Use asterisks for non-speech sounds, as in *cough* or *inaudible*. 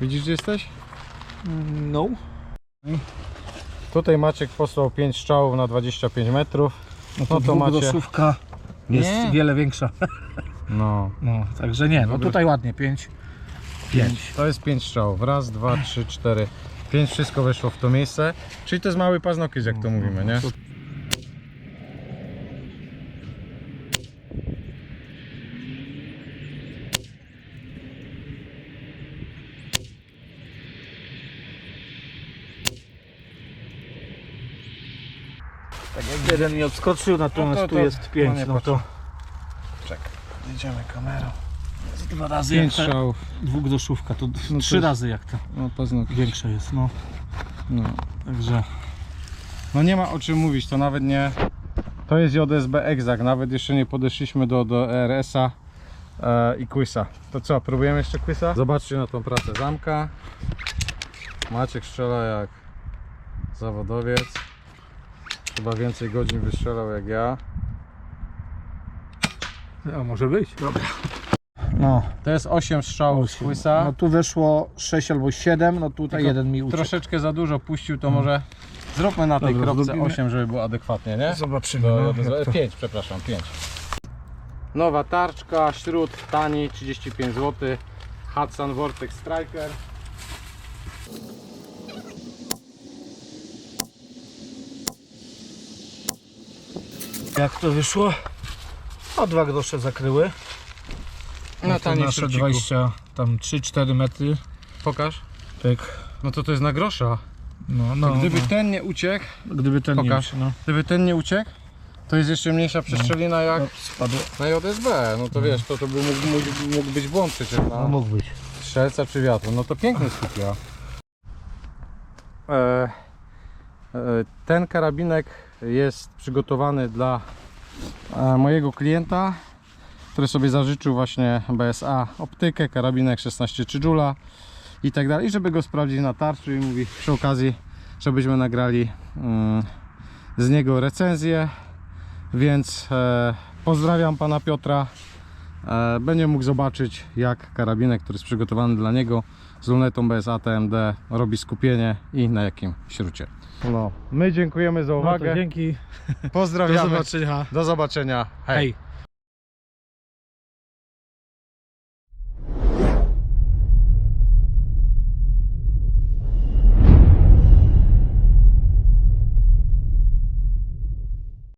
Widzisz gdzie jesteś? No. Tutaj Maciek posłał 5 strzałów na 25 metrów. No to, No to macie- jest Nie. wiele większa. No. *laughs* No, także nie, no tutaj ładnie, 5. 5. To jest 5 strzałów. Raz, dwa, trzy, cztery, pięć. Wszystko weszło w to miejsce. Czyli to jest mały paznokieć, jak to mówimy, nie? Tak jak jeden mi odskoczył, natomiast No to- tu to- jest 5, no nie no to Czekaj. Jedziemy kamerą. jest dwa razy 5 jak ta to No to trzy jest- razy jak ta No paznokieć. większa jest, no. No. Także no nie ma o czym mówić, to nawet nie... To jest JSB Exact, nawet jeszcze nie podeszliśmy do, do RS-a e, i Quisa. To co, próbujemy jeszcze Quisa? Zobaczcie na tą pracę zamka. Maciek strzela jak zawodowiec. Chyba więcej godzin wystrzelał jak ja. no, może być. Dobra. No, to jest 8 strzałów z Quisa. No tu weszło 6 albo 7, no tutaj Tylko jeden mi uciekł. Troszeczkę za dużo puścił, to może zróbmy na tej Dobra, kropce zrobimy. 8, żeby było adekwatnie, nie? Zobaczymy. Do, no, do, to- 5, przepraszam, 5. Nowa tarczka, śród, tani, 35 zł. Hudson Vortex Striker. Jak to wyszło? O dwa grosze zakryły. Na No to tani nasze szybciku. 20, tam 3-4 metry. Pokaż. Tak. No to to jest na grosza. No, no, Gdyby no. ten nie uciekł, Gdyby ten Pokaż. nie no. gdyby ten nie uciekł, to jest jeszcze mniejsza przestrzelina jak no spadł. na JSB. No to wiesz, to, to by mógł, mógł, mógł być błąd przecież na... No, mógł być. Strzelca czy wiatru? No to piękny skupia. E, e, ten karabinek jest przygotowany dla e, mojego klienta, który sobie zażyczył właśnie BSA optykę, karabinek 16 Jula i tak dalej, żeby go sprawdzić na tarczy i mówi przy okazji, żebyśmy nagrali mm, z niego recenzję, więc e, pozdrawiam pana Piotra. E, będzie mógł zobaczyć jak karabinek, który jest przygotowany dla niego z lunetą BSA TMD robi skupienie i na jakim śrucie. No, my dziękujemy za No uwagę. dzięki. Do Pozdrawiamy. zobaczenia. Do zobaczenia. Hej. Hej.